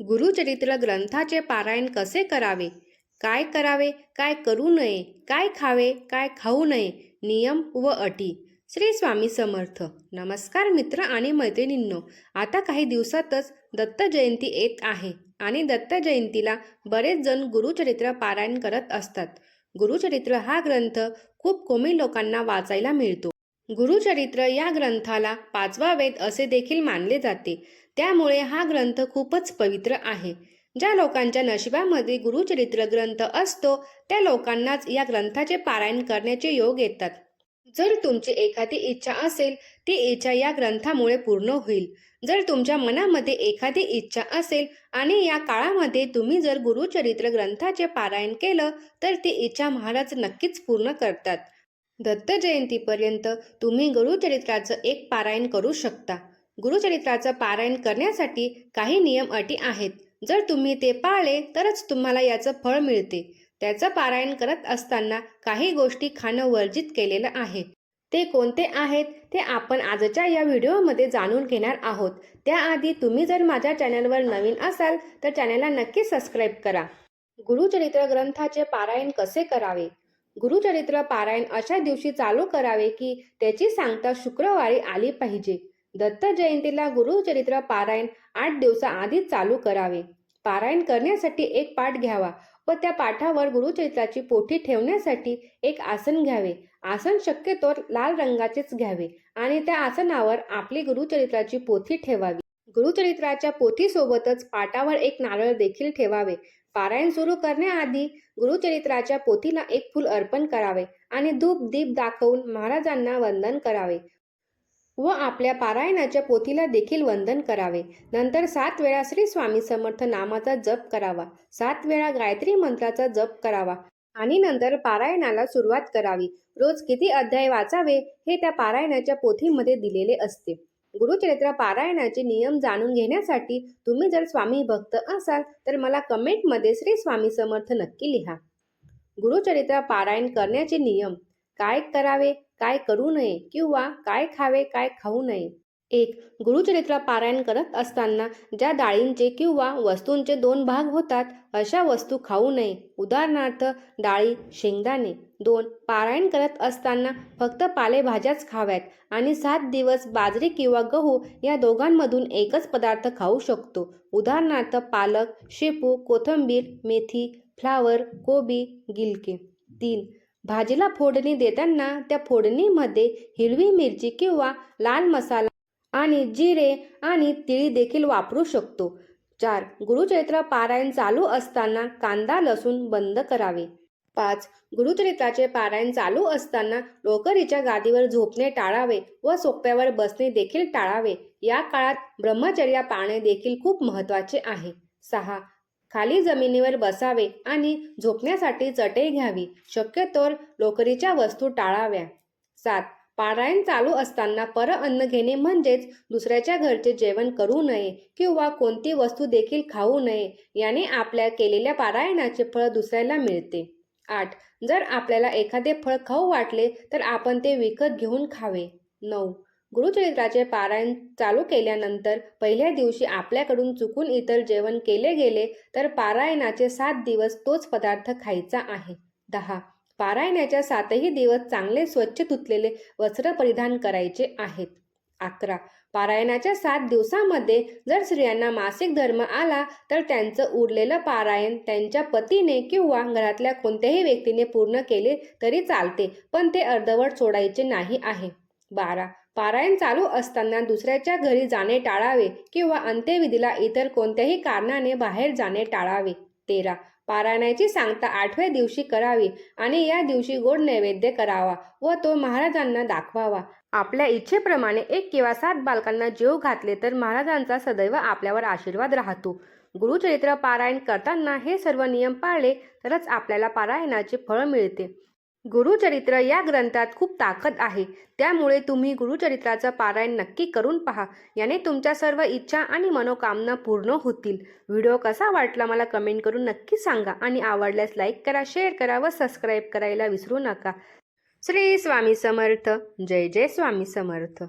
गुरुचरित्र ग्रंथाचे पारायण कसे करावे? काय करावे? काय करू नये? काय खावे? काय खाऊ नये? नियम व अटी. श्री स्वामी समर्थ. नमस्कार मित्र आणि मैत्रिणींनो. आता काही दिवसातच दत्त जयंती येत आहे आणि दत्त जयंतीला बरेच जण गुरुचरित्र पारायण करत असतात. गुरुचरित्र हा ग्रंथ खूप कमी लोकांना वाचायला मिळतो. गुरुचरित्र या ग्रंथाला पाचवा वेद असे देखील मानले जाते. त्यामुळे हा ग्रंथ खूपच पवित्र आहे. ज्या लोकांच्या नशिबामध्ये गुरुचरित्र ग्रंथ असतो त्या लोकांनाच या ग्रंथाचे पारायण करण्याचे योग येतात. जर तुमची एखादी इच्छा असेल ती इच्छा या ग्रंथामुळे पूर्ण होईल. जर तुमच्या मनामध्ये एखादी इच्छा असेल आणि या काळामध्ये तुम्ही जर गुरुचरित्र ग्रंथाचे पारायण केलं तर ती इच्छा महाराज नक्कीच पूर्ण करतात. दत्त जयंतीपर्यंत तुम्ही गुरुचरित्राचं एक पारायण करू शकता. गुरुचरित्राचं पारायण करण्यासाठी काही नियम अटी आहेत. जर तुम्ही ते पाळले तरच तुम्हाला याचं फळ मिळते. त्याचं पारायण करत असताना काही गोष्टी खाणं वर्जित केलेलं आहे. ते कोणते आहेत ते आपण आजच्या या व्हिडिओमध्ये जाणून घेणार आहोत. त्याआधी तुम्ही जर माझ्या चॅनलवर नवीन असाल तर चॅनलला नक्की सबस्क्राईब करा. गुरुचरित्र ग्रंथाचे पारायण कसे करावे? गुरुचरित्र पारायण अशा दिवशी चालू करावे की त्याची सांगता शुक्रवारी आली पाहिजे. दत्त जयंतीला गुरुचरित्र पारायण आठ दिवसाआधीच चालू करावे. पारायण करण्यासाठी एक पाठ घ्यावा व त्या पाठावर गुरुचरित्राची पोथी ठेवण्यासाठी एक आसन घ्यावे. आसन शक्यतो लाल रंगाचेच घ्यावे आणि त्या आसनावर आपली गुरुचरित्राची पोथी ठेवावी. गुरुचरित्राच्या पोथीसोबतच पाटावर एक नारळ देखील ठेवावे. पारायण सुरू करण्याआधी गुरुचरित्राच्या पोथीला एक फूल अर्पण करावे आणि धूप दीप दाखवून महाराजांना वंदन करावे. व आपल्या पारायणाच्या पोथीला देखील वंदन करावे. नंतर सात वेळा श्री स्वामी समर्थ नामाचा जप करावा. सात वेळा गायत्री मंत्राचा जप करावा आणि नंतर पारायणाला सुरुवात करावी. रोज किती अध्याय वाचावे हे त्या पारायणाच्या पोथीमध्ये दिलेले असते. गुरुचरित्र पारायणाचे नियम जाणून घेण्यासाठी तुम्ही जर स्वामी भक्त असाल तर मला कमेंटमध्ये श्री स्वामी समर्थ नक्की लिहा. गुरुचरित्र पारायण करण्याचे नियम काय करावे काय करू नये किंवा काय खावे काय खाऊ नये एक गुरुचरित्र पारायण करत असताना ज्या डाळींचे किंवा वस्तूंचे दोन भाग होतात अशा वस्तू खाऊ नये. उदाहरणार्थ डाळी शेंगदाणे. दोन पारायण करत असताना फक्त पालेभाज्याच खाव्यात आणि सात दिवस बाजरी किंवा गहू या दोघांमधून एकच पदार्थ खाऊ शकतो. उदाहरणार्थ पालक शेपू कोथिंबीर मेथी फ्लावर कोबी गिलके. तीन भाजीला फोडणी देताना त्या फोडणीमध्ये हिरवी मिरची किंवा लाल मसाला आणि जिरे आणि तिळी देखील वापरू शकतो. चार. गुरुचरित्र पारायण चालू असताना कांदा लसूण बंद करावे. पाच. गुरुचरित्राचे पारायण चालू असताना लोकरीच्या गादीवर झोपणे टाळावे व सोप्यावर बसणे देखील टाळावे. या काळात ब्रह्मचर्या पाळणे देखील खूप महत्त्वाचे आहे. सहा. खाली जमिनीवर बसावे आणि झोपण्यासाठी चटई घ्यावी. शक्यतोर लोकरीच्या वस्तू टाळाव्या. सात. पारायण चालू असताना पर अन्न घेणे म्हणजेच दुसऱ्याच्या घरचे जेवण करू नये किंवा कोणती वस्तू देखील खाऊ नये याने आपल्या केलेल्या पारायणाचे फळ दुसऱ्याला मिळते. आठ. जर आपल्याला एखादे फळ खाऊ वाटले तर आपण ते विकत घेऊन खावे. नऊ. गुरुचरित्राचे पारायण चालू केल्यानंतर पहिल्या दिवशी आपल्याकडून चुकून इतर जेवण केले गेले तर पारायणाचे सात दिवस तोच पदार्थ खायचा आहे. दहा. पारायणाच्या सातही दिवस चांगले स्वच्छ धुतलेले वस्त्र परिधान करायचे आहेत. अकरा. पारायणाच्या सात दिवसामध्ये जर स्त्रियांना मासिक धर्म आला तर त्यांचं उरलेलं पारायण त्यांच्या पतीने किंवा घरातल्या कोणत्याही व्यक्तीने पूर्ण केले तरी चालते पण ते अर्धवट सोडायचे नाही आहे. बारा. पारायण चालू असताना दुसऱ्याच्या घरी जाणे टाळावे किंवा अंत्यविधीला इतर कोणत्याही कारणाने बाहेर जाणे टाळावे. तेरा. पारायणाची सांगता आठव्या दिवशी करावी आणि या दिवशी गोड नैवेद्य करावा व तो महाराजांना दाखवावा. आपल्या इच्छेप्रमाणे एक किंवा सात बालकांना जीव घातले तर महाराजांचा सदैव आपल्यावर आशीर्वाद राहतो. गुरुचरित्र पारायण करताना हे सर्व नियम पाळले तरच आपल्याला पारायणाचे फळ मिळते. गुरुचरित्र या ग्रंथात खूप ताकद आहे. त्यामुळे तुम्ही गुरुचरित्राचं पारायण नक्की करून पहा. याने तुमच्या सर्व इच्छा आणि मनोकामना पूर्ण होतील. व्हिडिओ कसा वाटला मला कमेंट करून नक्की सांगा आणि आवडल्यास लाईक करा शेअर करा व सबस्क्राईब करायला विसरू नका. श्री स्वामी समर्थ. जय जय स्वामी समर्थ.